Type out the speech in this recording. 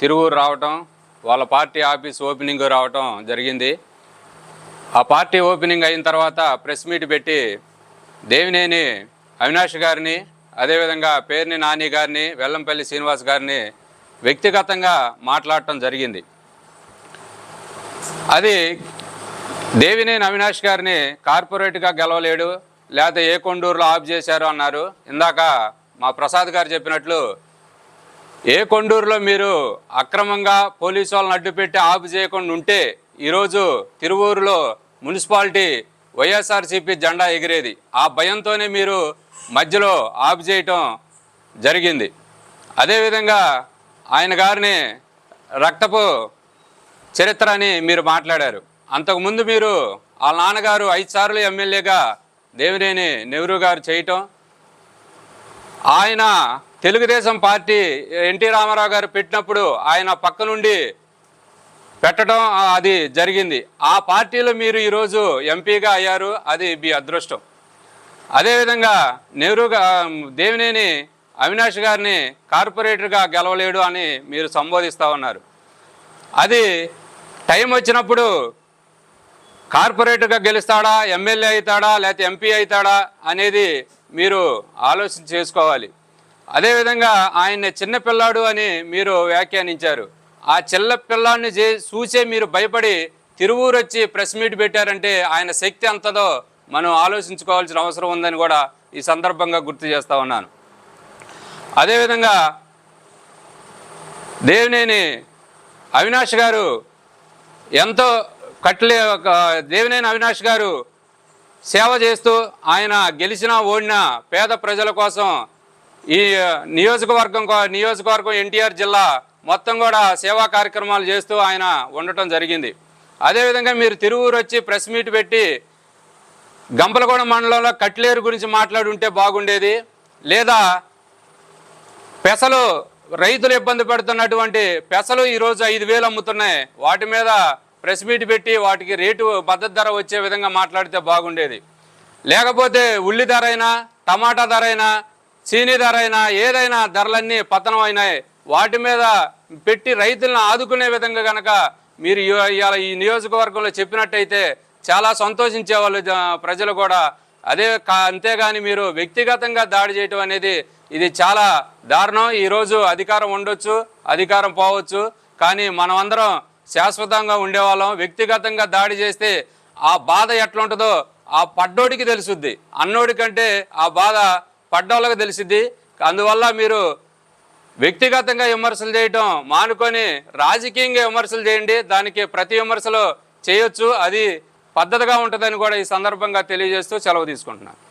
తిరువూరు రావటం వాళ్ళ party office opening రావటం జరిగింది. ఆ పార్టీ ఓపెనింగ్ అయిన తర్వాత ప్రెస్ మీట్ పెట్టి దేవినేని అవినాష్ గారిని అదేవిధంగా పేర్ని నాని గారిని వెల్లంపల్లి శ్రీనివాస్ గారిని వ్యక్తిగతంగా మాట్లాడటం జరిగింది. అది దేవినేని అవినాష్ గారిని కార్పొరేట్గా గెలవలేడు లేకపోతే ఏ కొండూరులో ఆఫ్ చేశారు అన్నారు. ఇందాక మా ప్రసాద్ గారు చెప్పినట్లు ఏ కొండూరులో మీరు అక్రమంగా పోలీసు వాళ్ళని అడ్డుపెట్టి ఆపు చేయకుండా ఉంటే ఈరోజు తిరువూరులో మున్సిపాలిటీ వైఎస్ఆర్సీపీ జెండా ఎగిరేది. ఆ భయంతోనే మీరు మధ్యలో ఆపు చేయటం జరిగింది. అదేవిధంగా ఆయన గారిని రక్తపు చరిత్ర అని మీరు మాట్లాడారు. అంతకుముందు మీరు వాళ్ళ నాన్నగారు ఐదు సార్లు ఎమ్మెల్యేగా దేవినేని నెహ్రూ గారు చేయటం ఆయన తెలుగుదేశం పార్టీ ఎన్టీ రామారావు గారు పెట్టినప్పుడు ఆయన పక్క నుండి పెట్టడం అది జరిగింది. ఆ పార్టీలో మీరు ఈరోజు ఎంపీగా అయ్యారు అది మీ అదృష్టం. అదేవిధంగా నెహ్రూ దేవినేని అవినాష్ గారిని కార్పొరేటర్గా గెలవలేడు అని మీరు సంబోధిస్తూ ఉన్నారు. అది టైం వచ్చినప్పుడు కార్పొరేటర్గా గెలుస్తాడా ఎమ్మెల్యే అవుతాడా లేకపోతే ఎంపీ అవుతాడా అనేది మీరు ఆలోచన చేసుకోవాలి. అదేవిధంగా ఆయన్ని చిన్నపిల్లాడు అని మీరు వ్యాఖ్యానించారు. ఆ చిన్న పిల్లాడిని చూసే మీరు భయపడి తిరువూరు వచ్చి ప్రెస్ మీట్ పెట్టారంటే ఆయన శక్తి ఎంతదో మనం ఆలోచించుకోవాల్సిన అవసరం ఉందని కూడా ఈ సందర్భంగా గుర్తు చేస్తూ ఉన్నాను. అదేవిధంగా దేవినేని అవినాష్ గారు ఎంతో కట్లే ఒక దేవినేని అవినాష్ గారు సేవ చేస్తూ ఆయన గెలిచినా ఓడినా పేద ప్రజల కోసం ఈ నియోజకవర్గం నియోజకవర్గం ఎన్టీఆర్ జిల్లా మొత్తం కూడా సేవా కార్యక్రమాలు చేస్తూ ఆయన ఉండటం జరిగింది. అదేవిధంగా మీరు తిరువూరు వచ్చి ప్రెస్ మీట్ పెట్టి గంపలగూడ మండలంలో కట్లేరు గురించి మాట్లాడి ఉంటే బాగుండేది. లేదా పెసలు రైతులు ఇబ్బంది పడుతున్నటువంటి పెసలు ఈరోజు ఐదు వేలు అమ్ముతున్నాయి. వాటి మీద ప్రెస్ మీట్ పెట్టి వాటికి రేటు మద్దతు ధర వచ్చే విధంగా మాట్లాడితే బాగుండేది. లేకపోతే ఉల్లి ధర అయినా టమాటా ధర అయినా చీనీ ధర అయినా ఏదైనా ధరలన్నీ పతనం అయినాయి వాటి మీద పెట్టి రైతులను ఆదుకునే విధంగా కనుక మీరు ఇవాళ ఈ నియోజకవర్గంలో చెప్పినట్టయితే చాలా సంతోషించే వాళ్ళు ప్రజలు కూడా. అదే కా అంతేగాని మీరు వ్యక్తిగతంగా దాడి చేయటం అనేది ఇది చాలా దారుణం. ఈరోజు అధికారం ఉండొచ్చు అధికారం పోవచ్చు. కానీ మనమందరం శాశ్వతంగా ఉండేవాళ్ళం. వ్యక్తిగతంగా దాడి చేస్తే ఆ బాధ ఎట్లుంటుందో ఆ పడ్డోడికి తెలుసుద్ది. అన్నోడి కంటే ఆ బాధ పడ్డోళ్ళకి తెలిసిద్ది. అందువల్ల మీరు వ్యక్తిగతంగా విమర్శలు చేయటం మానుకొని రాజకీయంగా విమర్శలు చేయండి. దానికి ప్రతి విమర్శలు చేయొచ్చు. అది పద్ధతిగా ఉంటుందని కూడా ఈ సందర్భంగా తెలియజేస్తూ సెలవు తీసుకుంటున్నాను.